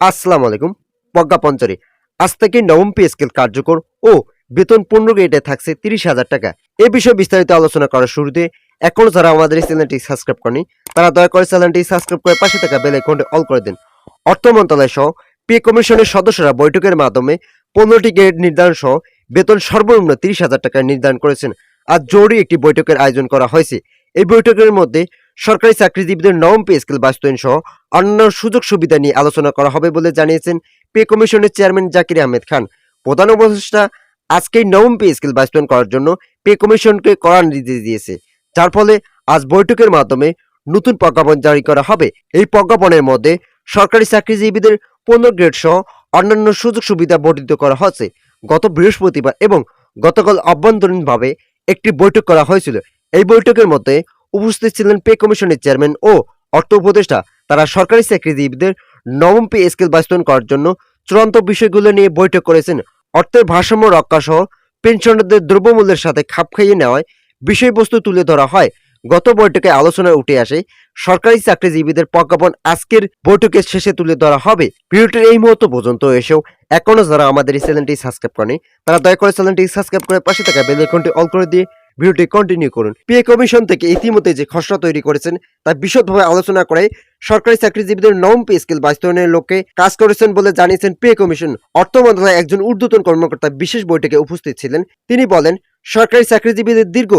আসসালামু আলাইকুম প্রজ্ঞাপঞ্চরে আজ থেকে নবম পে স্কেল কার্যকর ও বেতন পনেরো গ্রেডে থাকছে তিরিশ হাজার টাকা। এ বিষয়ে বিস্তারিত আলোচনা করার শুরুতে এখনও যারা আমাদের এই চ্যানেলটি সাবস্ক্রাইব করেনি, তারা দয়া করে চ্যানেলটি সাবস্ক্রাইব করে পাশে থাকা বেল আইকনটি অল করে দিন। অর্থ মন্ত্রণালয় সহ পে কমিশনের সদস্যরা বৈঠকের মাধ্যমে পনেরোটি গ্রেড নির্ধারণ সহ বেতন সর্বনিম্ন তিরিশ হাজার টাকা নির্ধারণ করেছেন। আজ জরুরি একটি বৈঠকের আয়োজন করা হয়েছে। এই বৈঠকের মধ্যে সরকারি চাকরিজীবীদের নবম পে স্কেল বাস্তবায়ন সহ অন্যান্য সুযোগ সুবিধা নিয়ে আলোচনা করা হবে বলে জানিয়েছেন পে কমিশনের চেয়ারম্যান জাকির আহমেদ খান। প্রধান উপদেষ্টা আজকেই নবম পে স্কেল বাস্তবায়ন করার জন্য পে কমিশনকে কড়া নির্দেশ দিয়েছে। যার ফলে আজ বৈঠকের মাধ্যমে নতুন প্রজ্ঞাপন জারি করা হবে। এই প্রজ্ঞাপনের মধ্যে সরকারি চাকরিজীবীদের পনেরো গ্রেড সহ অন্যান্য সুযোগ সুবিধা বর্ধিত করা হয়েছে। গত বৃহস্পতিবার এবং গতকাল অভ্যন্তরীণভাবে একটি বৈঠক করা হয়েছিল। এই বৈঠকের মধ্যে উপস্থিত ছিলেন পে কমিশনের চেয়ারম্যান ও অর্থ উপদেষ্টা। তারা সরকারি চাকরিজীবীদের নবম পে স্কেল বাস্তবায়ন করার জন্য চূড়ান্ত বিষয়গুলো নিয়ে বৈঠক করেছেন। অর্থের ভারসাম্য রক্ষা সহ পেনশনারদের দ্রব্যমূল্যের সাথে খাপ খাইয়ে নেওয়ায় বিষয়বস্তু তুলে ধরা হয়। গত বৈঠকে আলোচনায় উঠে আসে, সরকারি চাকরিজীবীদের প্রজ্ঞাপন আজকের বৈঠকের শেষে তুলে ধরা হবে। ভিডিওটির এই মুহূর্ত পর্যন্ত এসেও এখনও যারা আমাদের এই চ্যানেলটি সাবস্ক্রাইব করেনি, তারা দয়া করে চ্যানেলটি সাবস্ক্রাইব করে পাশে থাকা বেল আইকনটি অল করে দিয়ে ভিডিওটি কন্টিনিউ করুন। পে কমিশন থেকে ইতিমধ্যে যে খসড়া তৈরি করেছেন, তা বিশদভাবে আলোচনা করে সরকারি চাকরিজীবীদের নবম পে স্কেল বাস্তবায়নের লক্ষ্যে কাজ করেছেন বলে জানিয়েছেন পে কমিশন অর্থ মন্ত্রণালয়ের একজন ঊর্ধ্বতন কর্মকর্তা বিশেষ বৈঠকে উপস্থিত ছিলেন। তিনি বলেন, সরকারি চাকরিজীবীদের দীর্ঘ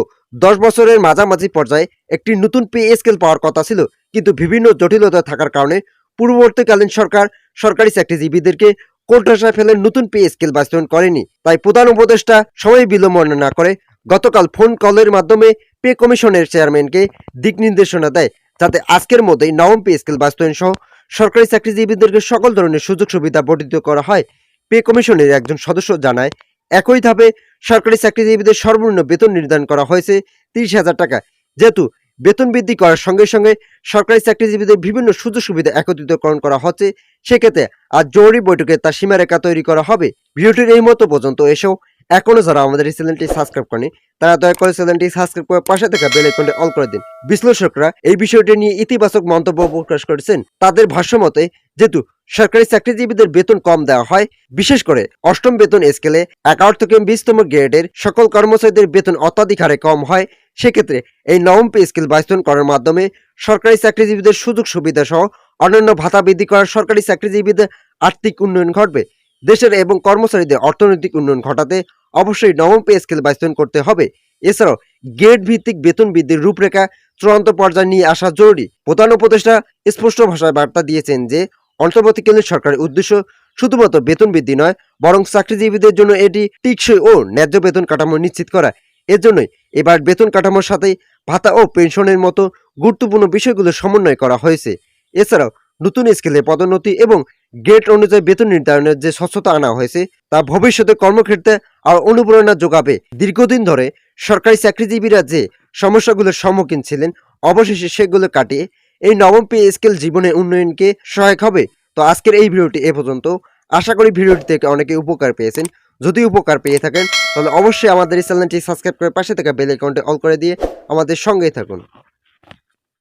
দশ বছরের মাঝামাঝি পর্যায়ে একটি নতুন পে স্কেল পাওয়ার কথা ছিল, কিন্তু বিভিন্ন জটিলতা থাকার কারণে পূর্ববর্তীকালীন সরকার সরকারি চাকরিজীবীদেরকে কোর্টাশায় ফেলে নতুন পে স্কেল বাস্তবায়ন করেনি। তাই প্রধান উপদেষ্টা সময় বিলম্ব না করে গতকাল ফোন কলের মাধ্যমে পে কমিশনের চেয়ারম্যানকে দিক নির্দেশনা দেয়, যাতে আজকের মধ্যেই নবম পে স্কেল বাস্তবায়ন সহ সরকারি চাকরিজীবীদেরকে সকল ধরনের সুযোগ সুবিধা বর্ধিত করা হয়। পে কমিশনের একজন সদস্য জানায়, একই ধাপে সরকারি চাকরিজীবীদের সর্বনিম্ন বেতন নির্ধারণ করা হয়েছে তিরিশ হাজার টাকা। যেহেতু বেতন বৃদ্ধি করার সঙ্গে সঙ্গে সরকারি চাকরিজীবীদের বিভিন্ন সুযোগ সুবিধা একত্রিতকরণ করা হচ্ছে, সেক্ষেত্রে আজ জরুরি বৈঠকে তার সীমারেখা তৈরি করা হবে। ভিডিওটির এই মতো পর্যন্ত এসেও এখনও যারা আমাদের এই চ্যানেলটি সাবস্ক্রাইব করেনি, তারা দয়া করে চ্যানেলটি সাবস্ক্রাইব করে পাশে থাকা বেল আইকনটি অল করে দিন। বিশ্লেষকরা এই বিষয়টি নিয়ে ইতিবাচক মন্তব্য প্রকাশ করেছেন। তাদের ভাষ্য মতে, যেহেতু সরকারি চাকরিজীবীদের বেতন কম দেওয়া হয়, বিশেষ করে অষ্টম বেতন স্কেলে এগারো থেকে বিশতম গ্রেডের সকল কর্মচারীদের বেতন অত্যাধিক হারে কম হয়, সেক্ষেত্রে এই নবম পে স্কেল বাস্তবায়ন করার মাধ্যমে সরকারি চাকরিজীবীদের সুযোগ সুবিধা সহ অন্যান্য ভাতা বৃদ্ধি করার সরকারি চাকরিজীবীদের আর্থিক উন্নয়ন ঘটবে। দেশের এবং কর্মচারীদের অর্থনৈতিক উন্নয়ন ঘটাতে অবশ্যই নবম পে স্কেল বাস্তবায়ন করতে হবে। এছাড়াও গেট ভিত্তিক বেতন বৃদ্ধির রূপরেখা চূড়ান্ত পর্যায়ে নিয়ে আসা জরুরি। প্রধান উপদেষ্টা স্পষ্ট ভাষায় বার্তা দিয়েছেন যে অন্তর্বর্তীকালীন সরকারের উদ্দেশ্য শুধুমাত্র বেতন বৃদ্ধি নয়, বরং চাকরিজীবীদের জন্য এটি টিকসই ও ন্যায্য বেতন কাঠামো নিশ্চিত করা। এর জন্যই এবার বেতন কাঠামোর সাথে ভাতা ও পেনশনের মতো গুরুত্বপূর্ণ বিষয়গুলো সমন্বয় করা হয়েছে। এছাড়াও নতুন স্কেলে পদোন্নতি এবং গ্রেড অনুযায়ী বেতন নির্ধারণের যে স্বচ্ছতা আনা হয়েছে, তা ভবিষ্যতে কর্মক্ষেত্রে আর অনুপ্রেরণা যোগাবে। দীর্ঘদিন ধরে সরকারি চাকরিজীবীরা যে সমস্যাগুলোর সম্মুখীন ছিলেন, অবশেষে সেগুলো কাটিয়ে এই নবম পে স্কেল জীবনের উন্নয়নকে সহায়ক হবে। তো আজকের এই ভিডিওটি এ পর্যন্ত। আশা করি ভিডিওটি থেকে অনেকে উপকার পেয়েছেন। যদি উপকার পেয়ে থাকেন, তাহলে অবশ্যই আমাদের এই চ্যানেলটি সাবস্ক্রাইব করে পাশে থাকা বেল আইকনটি অল করে দিয়ে আমাদের সঙ্গেই থাকুন।